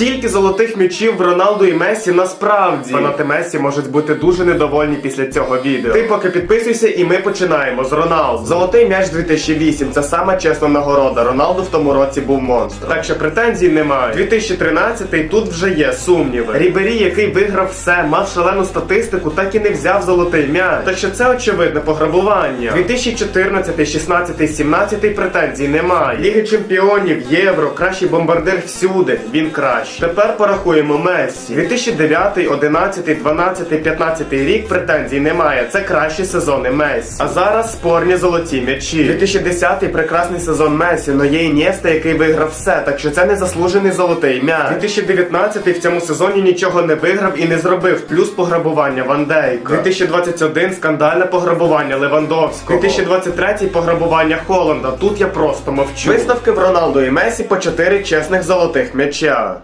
Стільки золотих м'ячів в Роналду і Месі насправді. Фанати Месі можуть бути дуже недовольні після цього відео. Ти поки підписуйся, і ми починаємо з Роналду. Золотий м'яч 2008 це сама чесна нагорода. Роналду в тому році був монстр. Так що претензій немає. 2013 тут вже є сумніви. Рібері, який виграв все, мав шалену статистику, так і не взяв золотий м'яч. Так що це очевидне пограбування. 2014, 16, 17 претензій немає. Ліги чемпіонів, євро, кращий бомбардир всюди. Він кращий. Тепер порахуємо Месі. 2009, 11, 12, 15 рік претензій немає. Це кращі сезони Месі. А зараз спорні золоті м'ячі. 2010 прекрасний сезон Месі, но є Інєста, який виграв все, так що це не заслужений золотий м'яч. 2019 в цьому сезоні нічого не виграв і не зробив. Плюс пограбування Ван Дейка. 2021 скандальне пограбування Левандовського. 2023 пограбування Холланда. Тут я просто мовчу. Виставки в Роналду і Месі по 4 чесних золотих м'яча.